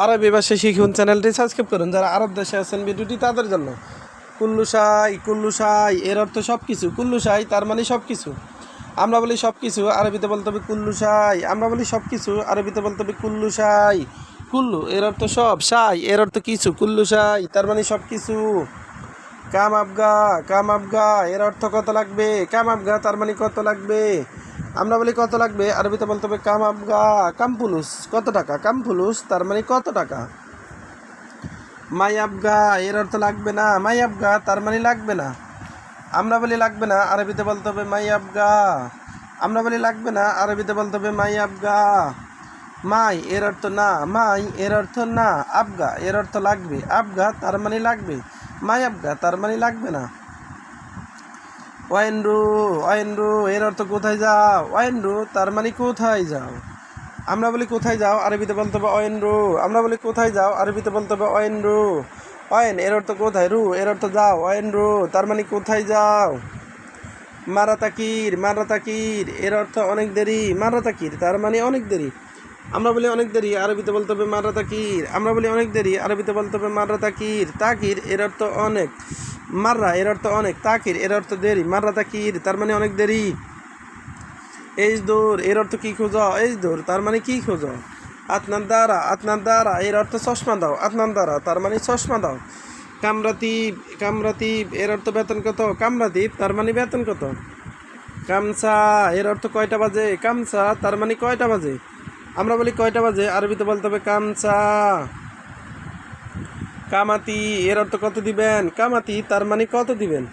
আরবি ভাষা শিখুন চ্যানেলটি সাবস্ক্রাইব করুন। যারা আরব দেশে আছেন ভিডিওটি তাদের জন্য। কুল্লুসাই কুল্লুসাই এর অর্থ সব কিছু কুল্লুসাই তার মানে সব কিছু আমরা বলি সব কিছু আরবিতে বলতে হবে কুল্লুসাই আমরা বলি সব কিছু আরবিতে বলতে হবে কুল্লুসাই কুল্লু, এর অর্থ সব। সাই এর অর্থ কিছু। কুল্লুসাই তার মানে সব কিছু কাম আবগা কাম আবগা এর অর্থ কত লাগবে? কাম আবগা তার মানে কত লাগবে? আমরা বলি কত লাগবে? আরবিতে বলতে হবে কাম আবগা কাম পুলুস। কত টাকা? কাম পুলুস, তার মানে কত টাকা? মাই আবগা এর অর্থ লাগবে না। মাই আবগা তার মানে লাগবে না। আমরা বলি লাগবে না, আরবিতে বলতে হবে মাই আবগা আমরা বলি লাগবে না, আরবিতে বলতে হবে মাই আবগা মাই, এর অর্থ না। মাই, এর অর্থ না। আবগা এর অর্থ লাগবে। আবগা তার মানে লাগবে। মাই আবগা তার মানে লাগবে না। ওয়েনরু ওয়েনরু এর অর্থ কোথায় যাও? ওয়েনরু তার মানে কোথায় যাও? আমরা বলি কোথায় যাও? আরবিতে বলতে হবে ওয়েনরু আমরা বলি কোথায় যাও? আরবিতে বলতে হবে ওয়েনরু ওয়েন, এর অর্থ কোথায়? রু, এর অর্থ যাও। ওয়েনরু তার মানে কোথায় যাও? মারা তাকির মারা তাকির এর অর্থ অনেক দেরি। মারা তাকির তার মানে অনেক দেরি। আমরা বলি অনেক দেরি, আরবিতে বলতে হবে মারা তাকির আমরা বলি অনেক দেরি, আরবিতে বলতে হবে মারা তাকির তাকির, এর অর্থ অনেক। মাররা, এর অর্থ অনেক। তাকির, এর অর্থ দেরি। মাররা তাকির, তার মানে অনেক দেরি। এইজ দৌড় এর অর্থ কি খোঁজো? এইজ দৌড় তার মানে কি খোঁজো? আতনার দ্বারা আতনার দ্বারা এর অর্থ চশমা দাও। আতনার দ্বারা তার মানে চশমা দাও। কামরাতিব কামরাতিব, এর অর্থ বেতন কত? কামরাতিব, তার মানে বেতন কত? কামসা, এর অর্থ কয়টা বাজে? কামসা, তার মানে কয়টা বাজে? আমরা বলি কয়টা বাজে? আরবিতে বলতে হবে কামসা। কামাতি, এর অর্থ কত দিবেন? কামাতি, তার মানে কত দিবেন?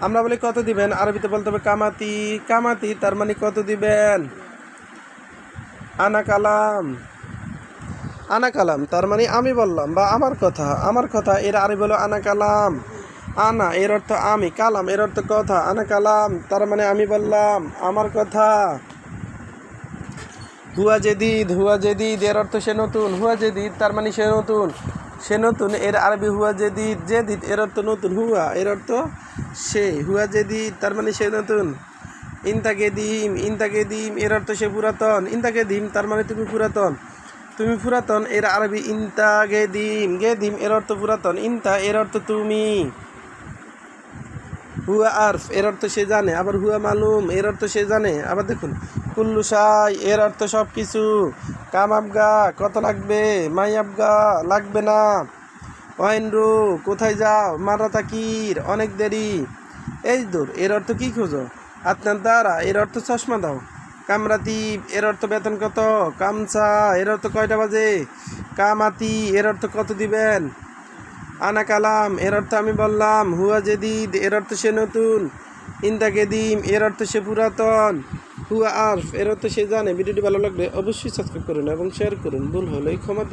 আমরা বলি কত দিবেন? আরবিতে বলতে হবে কামাতি কামাতি, তার মানে কত দিবেন? আনা কালাম আনা কালাম তার মানে আমি বললাম বা আমার কথা। আমার কথা, এর আরবি বলো আনা কালাম আনা, এর অর্থ আমি। কালাম, এর অর্থ কথা। আনা কালাম তার মানে আমি বললাম, আমার কথা। হুয়া জেদিদ হুয়া জেদিদ, এর অর্থ সে নতুন। হুয়া জেদিদ, তার মানে সে নতুন। সে নতুন, এর আরবি হুয়া জেদিদ জেদিদ, এর অর্থ নতুন, হুয়া, এর অর্থ সে, হুয়া জেদিদ, তার মানে সে নতুন। ইনতাকে দিম ইনতাকে দিম এর অর্থ সে পুরাতন। ইনতাকে দিম তার মানে তুমি পুরাতন। তুমি পুরাতন, এর আরবি ইনতা গে দিম গে দিম এর অর্থ পুরাতন। ইনতা, এর অর্থ তুমি। হুয়া আরফ, এর অর্থ সে জানে। আবার হুয়া মালুম, এর অর্থ সে জানে। আবার দেখুন, কুল্লু সাই, এর অর্থ সব কিছু কাম আবগা, কত লাগবে? মাই আবগা, লাগবে না। ওয়াইনরু কোথায় যাও? মারা তাকির, অনেক দেরি। এই দূর, এর অর্থ কী খোঁজো? আপনার দ্বারা এর অর্থ চশমা দাও। কামরাতিব এর অর্থ বেতন কত? কামসা এর অর্থ কয়টা বাজে? কামাতি, এর অর্থ কত দিবেন? আনা কালাম, এর অর্থ আমি বললাম, হুয়া জেদিদ, এর অর্থ সে নতুন। ইন্দা কেদিম এর অর্থ সে পুরাতন। হুয়া আরফ, এর অর্থ সে জানে। ভিডিওটি ভালো লাগলে অবশ্যই সাবস্ক্রাইব করুন এবং শেয়ার করুন। ভুল হলে ক্ষমা।